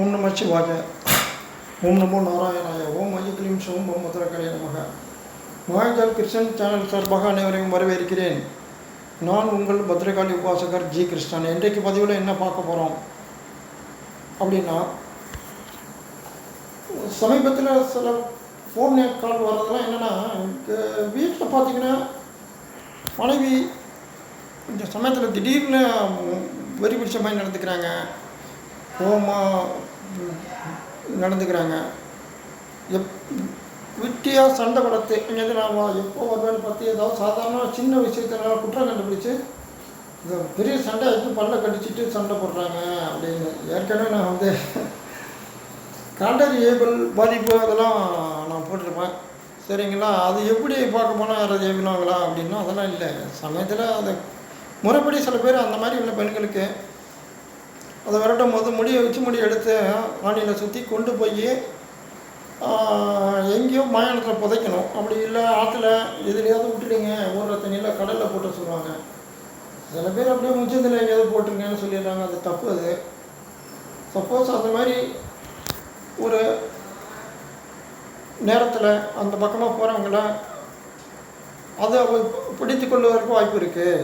ஓம் நம சிவாய ஓம் நமோ நாராயணாய ஓம் ஐயக்லீம் சோம் ஓம் மதுரக்கலை நமக. மகாஜால் கிருஷ்ணன் சேனல் சார்பாக அனைவரையும் வரவேற்கிறேன். நான் உங்கள் பத்ரகாளி உபாசகர் ஜி கிருஷ்ணன். இன்றைக்கு பதிவில் என்ன பார்க்க போகிறோம் அப்படின்னா சமீபத்தில் சில ஃபோன் கால் வர்றதெல்லாம் என்னென்னா வீட்டில் பார்த்தீங்கன்னா மனைவி இந்த சமயத்தில் திடீர்னு வெறி பிடிச்ச மாதிரி நடந்துக்கிறாங்க. கோமாக நடந்துக்கிறாங்க. எப் விட்டியாக சண்டை வளர்த்து இங்கேருந்து நான் எப்போ வருவேன்னு பற்றி ஏதாவது சாதாரண சின்ன விஷயத்தினால குற்றம் கண்டுபிடிச்சு இந்த பெரிய சண்டை ஆக்கி பல்ல கடிச்சிட்டு சண்டை போடுறாங்க அப்படின்னு ஏற்கனவே நான் வந்து காண்டரி ஏபிள் பாதிப்பு அதெல்லாம் நான் போட்டிருப்பேன். சரிங்களா? அது எப்படி பார்க்க போனால் யாராவது ஏவினாங்களா அப்படின்னா அதெல்லாம் இல்லை. சமயத்தில் அது முறைப்படி சில பேர் அந்த மாதிரி உள்ள பெண்களுக்கு அதை விரட்டும் போது முடியை வச்சு முடி எடுத்து ஆணியில் சுற்றி கொண்டு போய் எங்கேயோ மயானத்தில் புதைக்கணும். அப்படி இல்லை ஆற்றுல எதுலையாவது விட்டுடுங்க. ஊரில் தண்ணியில் கடலில் போட்டு சொல்லுவாங்க சில பேர் அப்படியே முச்சத்தில் எங்கேயாவது போட்டிருக்கேன்னு சொல்லிடுறாங்க. அது தப்பு அது. சப்போஸ் அந்த மாதிரி ஒரு நேரத்தில் அந்த பக்கமாக போகிறவங்கள அதை பிடித்து கொள்வதற்கு வாய்ப்பு இருக்குது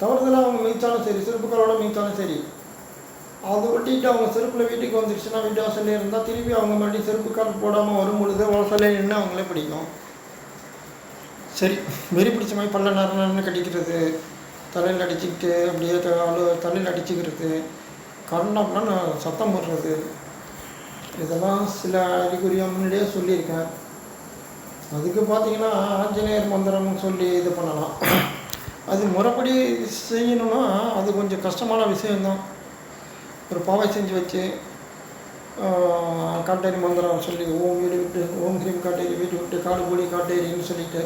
தவறுதலாக அவங்க மீச்சாலும் சரி செருப்புக்களோட மீச்சாலும் சரி. அதை ஒட்டிட்டு அவங்க செருப்பில் வீட்டுக்கு வந்துருச்சுன்னா வீட்டு வாசல்லே இருந்தால் திருப்பி அவங்க மறுபடியும் செருப்பு கால் போடாமல் வரும் பொழுது வாசல்லே நின்று அவங்களே பிடிக்கும். சரி வெறி பிடிச்ச மாதிரி பல்ல நேரம் நேரம் கடிக்கிறது தலையில் அடிச்சுக்கிட்டு அப்படியே அழு தலையில் அடிச்சுக்கிறது கண்ணம்னா சத்தம் போடுறது. இதெல்லாம் சில அறிகுறியாக முன்னாடியே சொல்லியிருக்கேன். அதுக்கு பார்த்தீங்கன்னா ஆஞ்சநேயர் மந்திரம்னு சொல்லி இது பண்ணலாம். அது முறைப்படி செய்யணும்னா அது கொஞ்சம் கஷ்டமான விஷயந்தான் ஒரு பாவை செஞ்சு வச்சு காட்டேரி மந்திரம் சொல்லி ஓம் வீடு விட்டு ஓம் ஹ்ரீம் காட்டேரி வீடு விட்டு காடு கூடி காட்டேரின்னு சொல்லிட்டு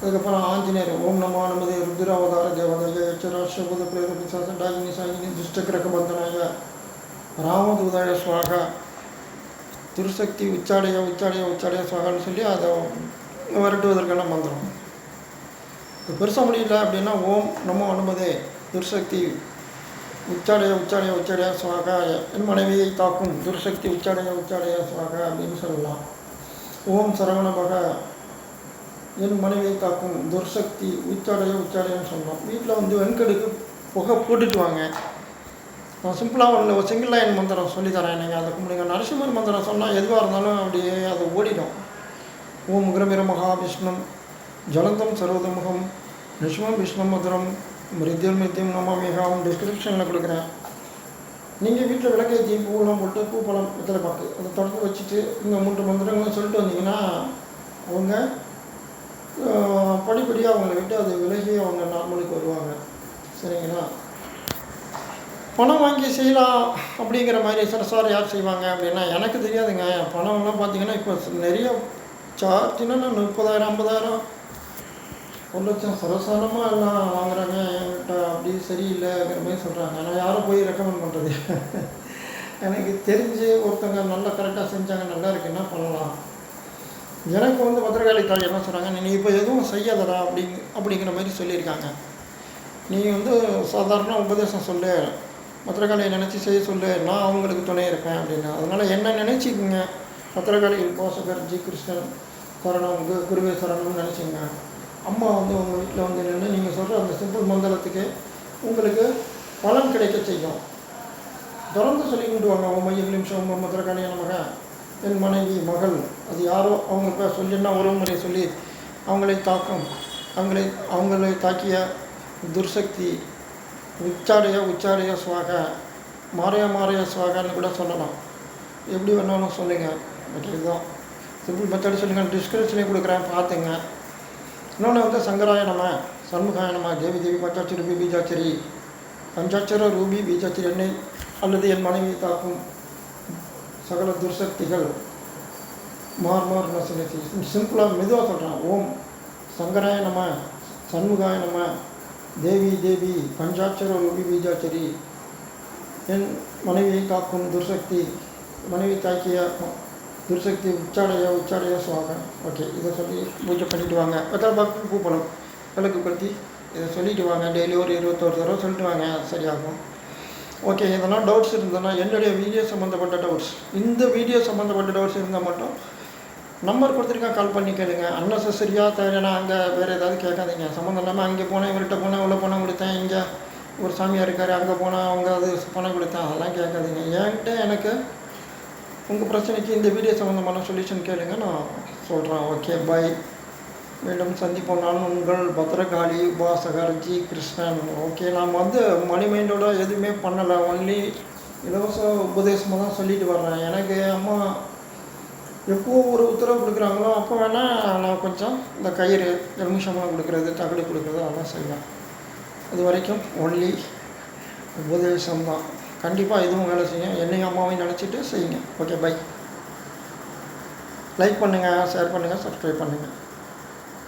அதுக்கப்புறம் ஆஞ்சநேயர் ஓம் நம நமது ருத்ராவதார தேவதாய யட்சராஷ்டிரபுத பிரேத பிசாச டாகினி சாகினி துஷ்டகிரக பந்தனாய ராமதூதாய சுவாக திருசக்தி உச்சாடைய உச்சாடைய உச்சாடைய சுவாகன்னு சொல்லி அதை விரட்டுவதற்கான மந்திரம். இப்போ பெருசாக முடியல அப்படின்னா ஓம் நம்ம அனுமதே துர்சக்தி உச்சாடைய உச்சாடைய உச்சாடைய சுவாகா என் மனைவியை தாக்கும் துர்சக்தி உச்சாடைய உச்சாடைய சுவாகா அப்படின்னு சொல்லலாம். ஓம் சரவணபக என் மனைவியை தாக்கும் துர்சக்தி உச்சாடைய உச்சாடையன்னு சொல்லலாம். வீட்டில் வந்து வெண்கடுக்கு புகை போட்டுட்டு வாங்க. நான் சிம்பிளாக ஒன்று ஒரு சிங்கிள் லைன் மந்திரம் சொல்லித்தரேன் நீங்கள் அதை கும்பிடுங்க நரசிம்மர் மந்திரம் சொன்னால் எதுவாக இருந்தாலும் அப்படியே அது ஓடிடும். ஓம் உக்ரமிர மகாவிஷ்ணம் ஜலந்தம் சர்வதமுகம் நிஷ்மம் விஷ்ணு மிருத்தியம் மித்தியம் நமாமிகாவும் டிஸ்கிரிப்ஷனில் கொடுக்குறேன். நீங்கள் வீட்டில் விளக்கேற்றி பூவெல்லாம் போட்டு பூ பழம் வெத்தலை பாக்கு அதை தொடர்ந்து வச்சுட்டு இந்த மூன்று மந்திரங்களும் சொல்லிட்டு வந்தீங்கன்னா அவங்க படிப்படியாக அவங்கள விட்டு அது விலகி அவங்க நார்மலுக்கு வருவாங்க. சரிங்களா? பணம் வாங்கி செய்யலாம் அப்படிங்கிற மாதிரி சில சார் யார் செய்வாங்க அப்படின்னா எனக்கு தெரியாதுங்க. பணம்லாம் பார்த்தீங்கன்னா இப்போ நிறைய சார்ஜ்னா நான் முப்பதாயிரம் ஐம்பதாயிரம். ஒரு லட்சம் சரசாரமாக எல்லாம் வாங்குறாங்க. என்கிட்ட அப்படி சரியில்லைங்கிற மாதிரி சொல்கிறாங்க ஆனால் யாரும் போய் ரெக்கமெண்ட் பண்ணுறது எனக்கு தெரிஞ்சு ஒருத்தங்க நல்லா கரெக்டாக செஞ்சாங்க நல்லா இருக்குன்னா பண்ணலாம்? எனக்கு வந்து பத்திரகாளி என்ன சொல்கிறாங்க நீ இப்போ எதுவும் செய்யாதடா அப்படிங்க அப்படிங்கிற மாதிரி சொல்லியிருக்காங்க. நீ வந்து சாதாரண உபதேசம் சொல்லு. பத்திரகாளியை நினச்சி செய்ய சொல்லு. நான் அவங்களுக்கு துணை இருப்பேன் அப்படின்னு. அதனால் என்ன நினச்சிக்கோங்க. பத்திரகாளிகள் போசகர் ஜி. கிருஷ்ணன் சரணம் கு குருவே சரணம்னு நினச்சிங்க அம்மா வந்து உங்கள் வீட்டில் வந்து நின்று நீங்கள் சொல்கிற அந்த சிம்பிள் மந்திரத்துக்கு உங்களுக்கு பலன் கிடைக்க செய்யும். தொடர்ந்து சொல்லி கொண்டுவாங்க அவங்க மைய நிமிஷம் பத்திரகாளி நமக என் மனைவி மகள். அது யாரோ அவங்க இப்போ சொல்லினா ஒரு முறை சொல்லி அவங்களை தாக்கும் அவங்களை அவங்களை தாக்கிய துர்சக்தி உச்சாடைய உச்சாடைய சுவாக மாறைய மாறைய சுவாகன்னு கூட சொல்லலாம். எப்படி வேணாலும் சொல்லுங்கள் பட் இதுதான். சிம்பிள் மெத்தட் சொல்லுங்கள் டிஸ்கிரிப்ஷனையும் கொடுக்குறேன். பார்த்துங்க. இன்னொன்று வந்து சங்கராயணமா சண்முகாயணமா தேவி தேவி பஞ்சாட்சி ரூபி பீஜாச்சரி பஞ்சாட்சர ரூபி பீஜாச்சரி என்னை அல்லது என் மனைவி தாக்கும் சகல துர்சக்திகள். மார் மார் சிம்பிளாக மெதுவாக சொல்கிறேன் ஓம் சங்கராய நம சண்முகாய நம தேவி தேவி பஞ்சாட்சர ரூபி பீஜாச்சரி என் மனைவியை காக்கும் துர்சக்தி மனைவி தாக்கிய திருசக்தி உச்சாடைய உச்சாடைய சுவாகம் ஓகே இதை சொல்லி பூஜை பண்ணிட்டு வாங்க. வெத்தலை பூப்பழம் விளக்கு படுத்தி இதை சொல்லிட்டு வாங்க. டெய்லி ஒரு இருபத்தோரு தடவை சொல்லிட்டு வாங்க. சரியாகும். ஓகே இதெல்லாம் டவுட்ஸ் இருந்ததுன்னா என்னுடைய வீடியோ சம்மந்தப்பட்ட டவுட்ஸ் இந்த வீடியோ சம்மந்தப்பட்ட டவுட்ஸ் இருந்தால் மட்டும் நம்பர் கொடுத்துருக்கேன் கால் பண்ணி கேளுங்க. அன்னெசரியாக தேவையான அங்கே வேறு ஏதாவது கேட்காதீங்க. சம்மந்தம் இல்லாமல் அங்கே போனேன் இவர்கிட்ட போனேன் உள்ளே பணம் கொடுத்தேன் இங்கே ஒரு சாமியார் இருக்கார் அங்கே போனால் அவங்க அது பணம் கொடுத்தேன் அதெல்லாம் கேட்காதீங்க. என்கிட்ட எனக்கு உங்கள் பிரச்சனைக்கு இந்த வீடியோ சம்மந்தமான சொல்யூஷன் கேளுங்க நான் சொல்கிறேன் ஓகே பை மீண்டும் சந்திப்போம் நான் உங்கள் பத்ரகாளி உபாசகர்ஜி கிருஷ்ணன். ஓகே நாம் வந்து மணி மைண்டோட எதுவுமே பண்ணலை. ஒன்லி இலவச உபதேசமாக தான் சொல்லிட்டு வர்றேன். எனக்கு அம்மா எப்போ ஒரு உத்தரவு கொடுக்குறாங்களோ அப்போ வேணால் நான் கொஞ்சம் இந்த கயிறு எலுமிஷமாக கொடுக்குறது தகடு கொடுக்குறது அதெல்லாம் செய்வேன். இது வரைக்கும் ஒன்லி உபதேசம் தான். கண்டிப்பாக இதுவும் வேலை செய்யும் என்னையும் அம்மாவையும் நினச்சிட்டு செய்யுங்க. ஓகே பை லைக் பண்ணுங்கள் ஷேர் பண்ணுங்கள் சப்ஸ்கிரைப் பண்ணுங்கள்